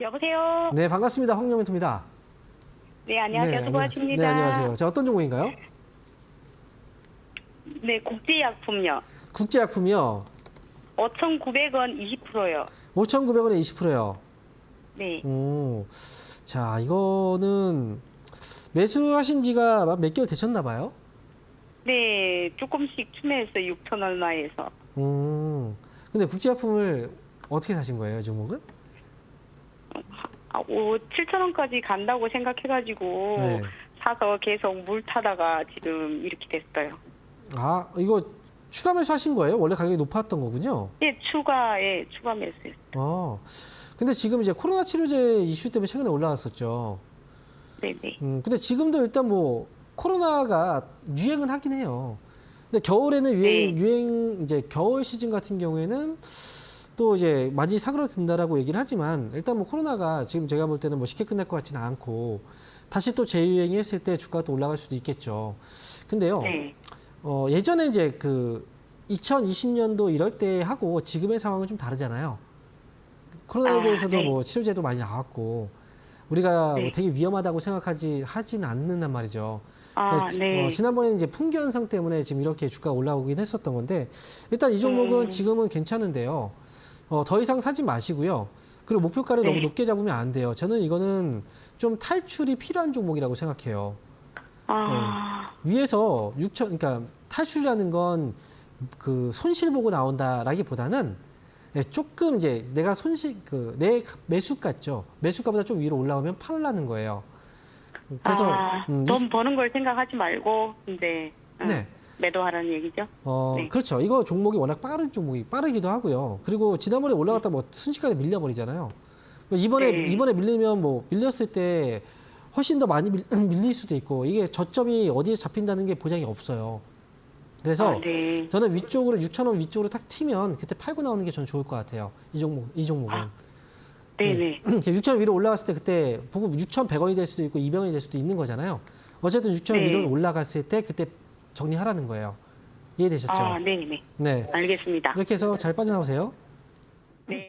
여보세요. 네, 반갑습니다. 황영민입니다. 네, 안녕하세요. 수고하십니다. 네, 안녕하세요. 자, 어떤 종목인가요? 네, 국제약품요. 국제약품이요. 5,900원 20%요. 5,900원에 20%요. 네. 오. 자, 이거는 매수하신 지가 몇 개월 되셨나 봐요? 네, 조금씩 추매했어요. 6천 얼마에서. 음. 근데 국제약품을 어떻게 사신 거예요, 이 종목은? 아, 오, 7천 원까지 간다고 생각해가지고 네. 사서 계속 물 타다가 지금 이렇게 됐어요. 아, 이거 추가 매수하신 거예요? 원래 가격이 높았던 거군요. 네, 추가에 추가 매수했어요. 어. 근데 지금 이제 코로나 치료제 이슈 때문에 최근에 올라왔었죠. 네, 네. 음, 근데 지금도 일단 뭐 코로나가 유행은 하긴 해요. 근데 겨울에는 유행, 네. 유행 이제 겨울 시즌 같은 경우에는 또 이제 많이 사그러든다라고 얘기를 하지만 일단 뭐 코로나가 지금 제가 볼 때는 뭐 쉽게 끝날 것 같지는 않고 다시 또 재유행이 했을 때 주가가 또 올라갈 수도 있겠죠. 근데요. 네. 어, 예전에 이제 그 2020년도 이럴 때 하고 지금의 상황은 좀 다르잖아요. 코로나에 아, 대해서도 네. 뭐 치료제도 많이 나왔고 우리가 네. 뭐 되게 위험하다고 생각하지 하진 않는단 말이죠. 아, 지- 네. 어, 지난번에 이제 풍기 현상 때문에 지금 이렇게 주가가 올라오긴 했었던 건데 일단 이 종목은 음. 지금은 괜찮은데요. 어, 더 이상 사지 마시고요. 그리고 목표가를 네. 너무 높게 잡으면 안 돼요. 저는 이거는 좀 탈출이 필요한 종목이라고 생각해요. 아, 위에서 6천, 그러니까 탈출이라는 건 그 손실 보고 나온다라기보다는 예, 조금 이제 내가 손실 그 내 매수 같죠. 매수가보다 좀 위로 올라오면 팔라는 거예요. 그래서 아, 음, 돈 버는 걸 생각하지 말고 이제 어, 네. 매도하라는 얘기죠. 어, 네. 그렇죠. 이거 종목이 워낙 빠른 종목이 빠르기도 하고요. 그리고 지난번에 올라갔다 뭐 순식간에 밀려버리잖아요. 이번에 네. 이번에 밀리면 뭐 밀렸을 때 훨씬 더 많이 밀, 밀릴 수도 있고 이게 저점이 어디에 잡힌다는 게 보장이 없어요. 그래서 아, 네. 저는 위쪽으로 6천 원 위쪽으로 탁 튀면 그때 팔고 나오는 게 저는 좋을 것 같아요. 이 종목 이 종목은 아, 네, 네. 6천 원 위로 올라갔을 때 그때 보고 6,100원이 될 수도 있고 200원이 될 수도 있는 거잖아요. 어쨌든 6천 원 네. 위로 올라갔을 때 그때 정리하라는 거예요. 이해되셨죠? 아, 네, 네. 네. 알겠습니다. 이렇게 해서 잘 빠져나오세요.